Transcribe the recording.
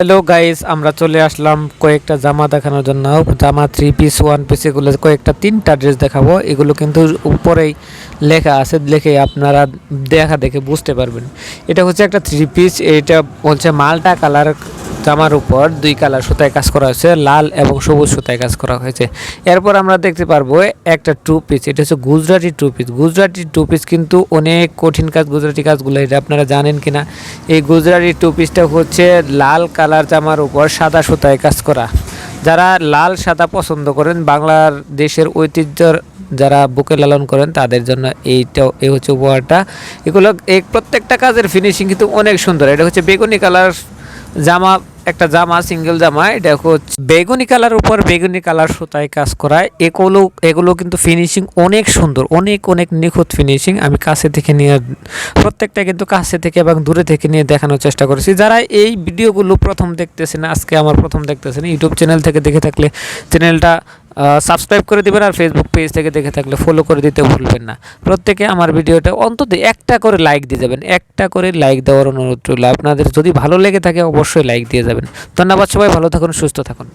Hello guys আমরা চলে আসলাম কয়েকটা জামা দেখানোর জন্য। জামা থ্রি পিস ওয়ান পিস এগুলো কয়েকটা তিনটা ড্রেস দেখাবো। এগুলো কিন্তু উপরেই লেখা আছে লেখে আপনারা দেখা দেখে বুঝতে পারবেন। এটা হচ্ছে একটা থ্রি পিস এটা বলছে মালটা কালার জামার উপর দুই কালার সুতায় কাজ করা হয়েছে, লাল এবং সবুজ সুতায় কাজ করা হয়েছে। এরপর আমরা দেখতে পারব একটা টু পিস এটা হচ্ছে Gujarati two piece Gujarati two piece কিন্তু অনেক কঠিন কাজ, গুজরাটি কাজগুলো, এটা আপনারা জানেন কিনা? এই গুজরাটি টু পিসটা হচ্ছে লাল কালার জামার উপর সাদা সুতায় কাজ করা। যারা লাল, সাদা পছন্দ করেন, বাংলার দেশের ঐতিহ্যর যারা বুকে লালন করেন, তাদের জন্য এইটা এই হচ্ছে উপহারটা। এগুলো এই প্রত্যেকটা কাজের ফিনিশিং কিন্তু অনেক সুন্দর। এটা হচ্ছে বেগুনি কালার জামা, একটা জামা সিঙ্গেল জামা, এটা হচ্ছে বেগুনি কালার উপর বেগুনি কালার সুতায় কাজ করায়। এগুলো এগুলো কিন্তু ফিনিশিং অনেক সুন্দর, অনেক অনেক নিখুঁত ফিনিশিং আমি কাছে থেকে নিয়ে, প্রত্যেকটা কিন্তু কাছে থেকে এবং দূরে থেকে নিয়ে দেখানোর চেষ্টা করেছি। যারা এই ভিডিওগুলো প্রথম দেখতেছেন, আজকে আমার প্রথম দেখতেছেন, ইউটিউব চ্যানেল থেকে দেখে থাকলে চ্যানেলটা সাবস্ক্রাইব করে দেবেন আর ফেসবুক পেজ থেকে দেখে থাকলে ফলো করে দিতে ভুলবেন না। প্রত্যেকে আমার ভিডিওটা অন্তত একটা করে লাইক দিয়ে যাবেন। একটা করে লাইক দেওয়ার অনুরোধ রইল। আপনাদের যদি ভালো লেগে থাকে অবশ্যই লাইক দিয়ে যাবেন। ধন্যবাদ সবাই, ভালো থাকুন, সুস্থ থাকুন।